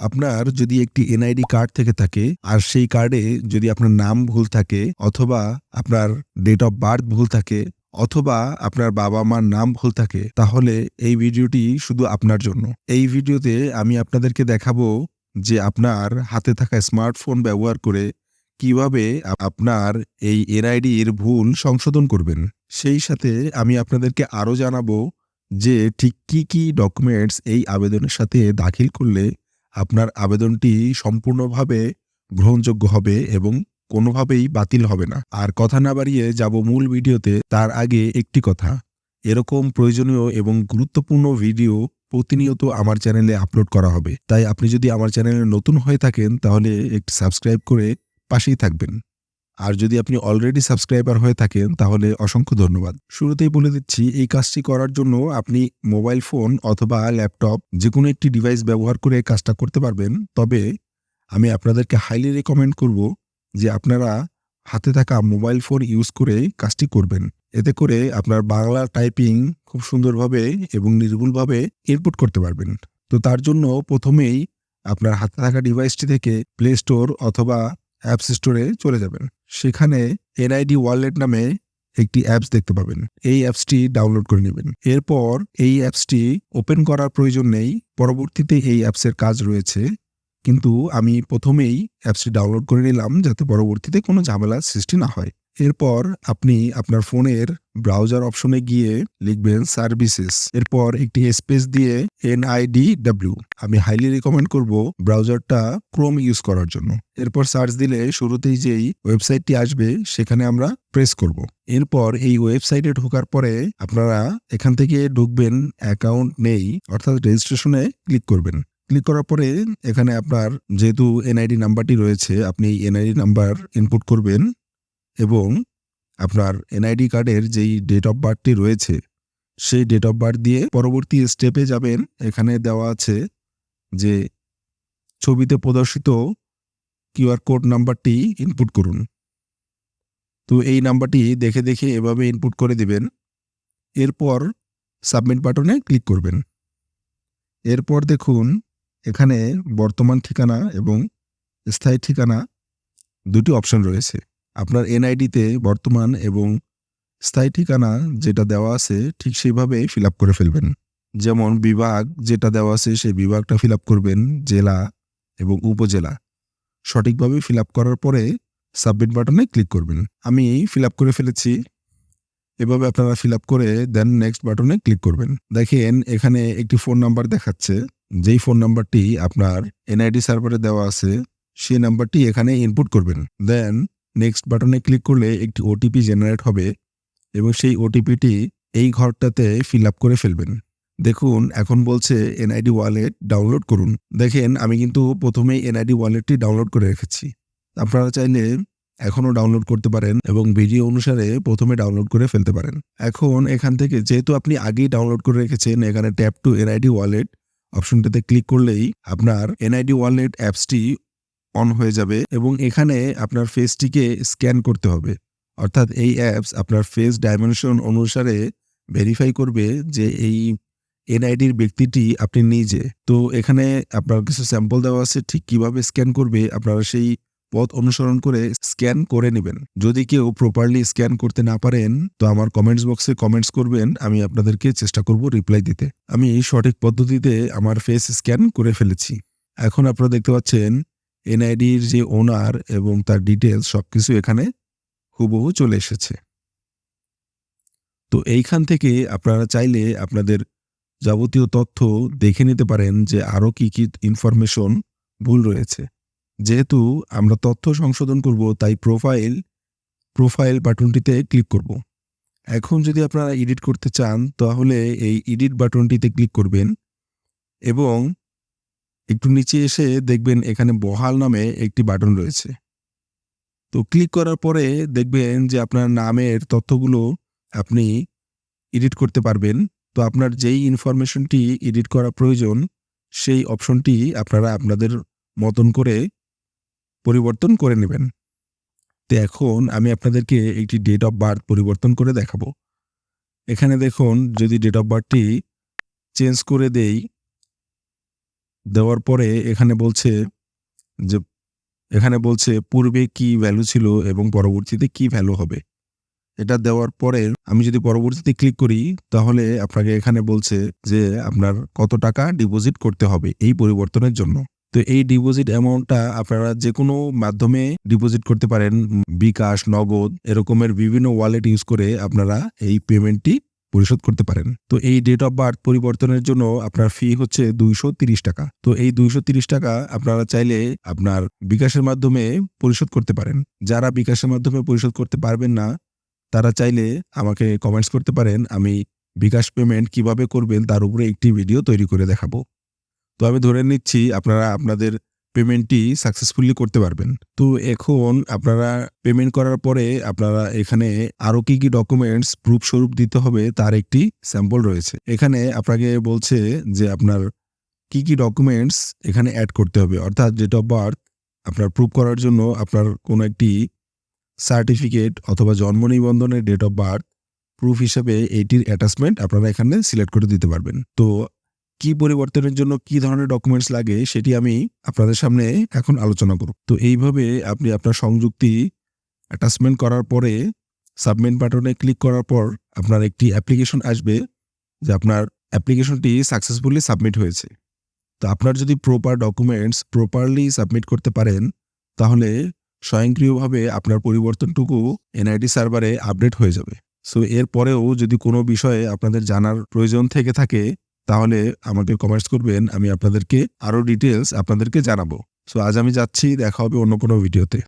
আপনার যদি একটি এনআইডি কার্ড থেকে থাকে, আর সেই কার্ডে যদি আপনার নাম ভুল থাকে, অথবা আপনার ডেট অফ বার্থ ভুল থাকে, অথবা আপনার বাবা মার নাম ভুল থাকে, তাহলে এই ভিডিওটি শুধু আপনার জন্য। এই ভিডিওতে আমি আপনাদেরকে দেখাবো যে আপনার হাতে থাকা স্মার্টফোন ব্যবহার করে কীভাবে আপনার এই এনআইডির ভুল সংশোধন করবেন। সেই সাথে আমি আপনাদেরকে আরও জানাব যে ঠিক কি কি ডকুমেন্টস এই আবেদনের সাথে দাখিল করলে আপনার আবেদনটি সম্পূর্ণভাবে গ্রহণযোগ্য হবে এবং কোনোভাবেই বাতিল হবে না। আর কথা না বাড়িয়ে যাব মূল ভিডিওতে, তার আগে একটি কথা। এরকম প্রয়োজনীয় এবং গুরুত্বপূর্ণ ভিডিও প্রতিনিয়ত আমার চ্যানেলে আপলোড করা হবে। তাই আপনি যদি আমার চ্যানেলে নতুন হয়ে থাকেন, তাহলে একটি সাবস্ক্রাইব করে পাশেই থাকবেন। আর যদি আপনি অলরেডি সাবস্ক্রাইবার হয়ে থাকেন, তাহলে অসংখ্য ধন্যবাদ। শুরুতেই বলে দিচ্ছি, এই কাজটি করার জন্য আপনি মোবাইল ফোন অথবা ল্যাপটপ যে কোনো একটি ডিভাইস ব্যবহার করে কাজটা করতে পারবেন। তবে আমি আপনাদেরকে হাইলি রেকমেন্ড করব যে আপনারা হাতে থাকা মোবাইল ফোন ইউজ করে কাজটি করবেন। এতে করে আপনার বাংলা টাইপিং খুব সুন্দরভাবে এবং নির্ভুলভাবে ইনপুট করতে পারবেন। তো তার জন্য প্রথমেই আপনার হাতে থাকা ডিভাইসটি থেকে প্লে স্টোর অথবা অ্যাপস স্টোরে চলে যাবেন। সেখানে এনআইডি ওয়ালেট নামে একটি অ্যাপস দেখতে পাবেন। এই অ্যাপসটি ডাউনলোড করে নেবেন। এরপর এই অ্যাপসটি ওপেন করার প্রয়োজন নেই। পরবর্তীতে এই অ্যাপসের কাজ রয়েছে। কিন্তু আমি প্রথমেই অ্যাপসটি ডাউনলোড করে নিলাম যাতে পরবর্তীতে কোনো ঝামেলার সৃষ্টি না হয়। এরপর আপনি আপনার ফোনের ব্রাউজার অপশনে গিয়ে লিখবেন সার্ভিসেস এরপর একটি স্পেস দিয়ে এনআইডি ডাব্লিউ আমি হাইলি রেকমেন্ড করব ব্রাউজারটা ক্রোম ইউজ করার জন্য। এরপর সার্চ দিলে শুরুতেই যেই ওয়েবসাইটটি আসবে, সেখানে আমরা প্রেস করব। এরপর এই ওয়েবসাইটে ঢোকার পরে আপনারা এখান থেকে ঢুকবেন অ্যাকাউন্ট নেই, অর্থাৎ রেজিস্ট্রেশনে ক্লিক করবেন। ক্লিক করার পরে এখানে আপনার যেহেতু এনআইডি নাম্বারটি রয়েছে, আপনি এনআইডি নাম্বার ইনপুট করবেন এবং আপনার এনআইডি কার্ডের যেই ডেট অফ বার্থটি রয়েছে, সেই ডেট অফ বার্থ দিয়ে পরবর্তী স্টেপে যাবেন। এখানে দেওয়া আছে যে ছবিতে প্রদর্শিত কিউআর কোড নাম্বারটি ইনপুট করুন। তো এই নাম্বারটি দেখে দেখে এভাবে ইনপুট করে দিবেন। এরপর সাবমিট বাটনে ক্লিক করবেন। এরপর দেখুন, এখানে বর্তমান ঠিকানা এবং স্থায়ী ঠিকানা দুটি অপশন রয়েছে। আপনার এনআইডিতে বর্তমান এবং স্থায়ী ঠিকানা যেটা দেওয়া আছে ঠিক সেইভাবে ফিল আপ করে ফেলবেন। যেমন বিভাগ যেটা দেওয়া আছে সেই বিভাগটা ফিল আপ করবেন জেলা এবং উপজেলা। সঠিকভাবে ফিল আপ করার পরে সাবমিট বাটনে ক্লিক করবেন। আমি ফিল আপ করে ফেলেছি। এভাবে আপনারা ফিল আপ করে দেন নেক্সট বাটনে ক্লিক করবেন। দেখেন এখানে একটি ফোন নাম্বার দেখাচ্ছে। যেই ফোন নাম্বারটি আপনার এনআইডি সার্ভারে দেওয়া আছে, সেই নাম্বারটি এখানে ইনপুট করবেন। দেন নেক্সট বাটনে ক্লিক করলে একটি ওটিপি জেনারেট হবে এবং সেই ওটিপিটি এই ঘরটাতে ফিল আপ করে ফেলবেন। দেখুন, এখন বলছে এনআইডি ওয়ালেট ডাউনলোড করুন। দেখেন, আমি কিন্তু প্রথমেই এনআইডি ওয়ালেটটি ডাউনলোড করে রেখেছি। আপনারা চাইলে এখনও ডাউনলোড করতে পারেন এবং ভিডিও অনুসারে প্রথমে ডাউনলোড করে ফেলতে পারেন। এখন এখান থেকে, যেহেতু আপনি আগেই ডাউনলোড করে রেখেছেন, এখানে ট্যাপ টু এনআইডি ওয়ালেট অপশনটাতে ক্লিক করলেই আপনার এনআইডি ওয়ালেট অ্যাপসটি অন হয়ে যাবে এবং এখানে আপনার ফেসটিকে স্ক্যান করতে হবে। অর্থাৎ এই অ্যাপস আপনার ফেস ডাইমেনশন অনুসারে ভেরিফাই করবে যে এই এনআইডির ব্যক্তিটি আপনি নিজে। তো এখানে আপনার কিছু স্যাম্পল দেওয়া আছে, ঠিক কীভাবে স্ক্যান করবে আপনারা সেই পথ অনুসরণ করে স্ক্যান করে নেবেন। যদি কেউ প্রপারলি স্ক্যান করতে না পারেন, তো আমার কমেন্টস বক্সে কমেন্টস করবেন, আমি আপনাদেরকে চেষ্টা করব রিপ্লাই দিতে। আমি সঠিক পদ্ধতিতে আমার ফেস স্ক্যান করে ফেলেছি। এখন আপনারা দেখতে পাচ্ছেন এনআইডির যে ওনার এবং তার ডিটেলস সবকিছু এখানে হুবহু চলে এসেছে। তো এইখান থেকে আপনারা চাইলে আপনাদের যাবতীয় তথ্য দেখে নিতে পারেন যে আরও কি কি ইনফরমেশন ভুল রয়েছে। যেহেতু আমরা তথ্য সংশোধন করব, তাই প্রোফাইল প্রোফাইল বাটনটিতে ক্লিক করব। এখন যদি আপনারা এডিট করতে চান, তাহলে এই এডিট বাটনটিতে ক্লিক করবেন এবং একটু নিচে এসে দেখবেন এখানে বহাল নামে একটি বাটন রয়েছে। তো ক্লিক করার পরে দেখবেন যে আপনার নামের তথ্যগুলো আপনি এডিট করতে পারবেন। তো আপনার যেই ইনফরমেশনটি এডিট করা প্রয়োজন, সেই অপশনটি আপনারা আপনাদের মতন করে পরিবর্তন করে নেবেন। তো এখন আমি আপনাদেরকে একটি ডেট অফ বার্থ পরিবর্তন করে দেখাবো। এখানে দেখুন যদি ডেট অফ বার্থটি চেঞ্জ করে দেই দেওয়ার পরে এখানে বলছে যে, এখানে বলছে পূর্বে কি ভ্যালু ছিল এবং পরবর্তীতে কি ভ্যালু হবে? এটা দেওয়ার পরে আমি যদি পরবর্তীতে ক্লিক করি, তাহলে আপনাকে এখানে বলছে যে, আপনার কত টাকা ডিপোজিট করতে হবে এই পরিবর্তনের জন্য। তো এই ডিপোজিট অ্যামাউন্টটা আপনারা যে কোনো মাধ্যমে ডিপোজিট করতে পারেন, বিকাশ, নগদ, এরকমের বিভিন্ন ওয়ালেট ইউজ করে আপনারা এই পেমেন্টটি পরিশোধ করতে পারেন। তো এই ডেট অফ বার্থ পরিবর্তনের জন্য আপনার ফি হচ্ছে দুইশো টাকা। তো এই দুইশো টাকা আপনারা চাইলে আপনার বিকাশের মাধ্যমে পরিশোধ করতে পারেন। যারা বিকাশের মাধ্যমে পরিশোধ করতে পারবেন না, তারা চাইলে আমাকে কমেন্টস করতে পারেন। আমি বিকাশ পেমেন্ট কীভাবে করবেন তার উপরে একটি ভিডিও তৈরি করে দেখাবো। তো আমি ধরে নিচ্ছি, আপনারা আপনাদের পেমেন্টটি সাকসেসফুলি করতে পারবেন। তো এখন আপনারা পেমেন্ট করার পরে আপনারা এখানে আরও কি কি ডকুমেন্টস প্রুফ স্বরূপ দিতে হবে তার একটি স্যাম্পল রয়েছে। এখানে আপনাকে বলছে যে আপনার কি কি ডকুমেন্টস এখানে অ্যাড করতে হবে। অর্থাৎ ডেট অফ বার্থ আপনার প্রুফ করার জন্য আপনার কোনো একটি সার্টিফিকেট অথবা জন্ম নিবন্ধনের ডেট অফ বার্থ প্রুফ হিসেবে এইটির অ্যাটাচমেন্ট আপনারা এখানে সিলেক্ট করে দিতে পারবেন। তো কি পরিবর্তনের জন্য কি ধরনের ডকুমেন্টস লাগে সেটি আমি আপনাদের সামনে এখন আলোচনা করব। তো এইভাবে আপনি আপনার সংযুক্তি অ্যাটাচমেন্ট করার পরে সাবমিট বাটনে ক্লিক করার পর আপনার একটি অ্যাপ্লিকেশন আসবে যে আপনার অ্যাপ্লিকেশনটি সাকসেসফুলি সাবমিট হয়েছে। তো আপনার যদি প্রপার ডকুমেন্টস প্রপারলি সাবমিট করতে পারেন, তাহলে স্বয়ংক্রিয়ভাবে আপনার পরিবর্তনটুকু এনআইডি সার্ভারে আপডেট হয়ে যাবে। সো এরপরেও যদি কোনো বিষয়ে আপনাদের জানার প্রয়োজন থেকে থাকে তাহলে আমাকে কমেন্টস করবেন, আমি আপনাদেরকে আরও ডিটেলস আপনাদেরকে জানাব। সো আজ আমি যাচ্ছি, দেখা হবে অন্য কোনো ভিডিওতে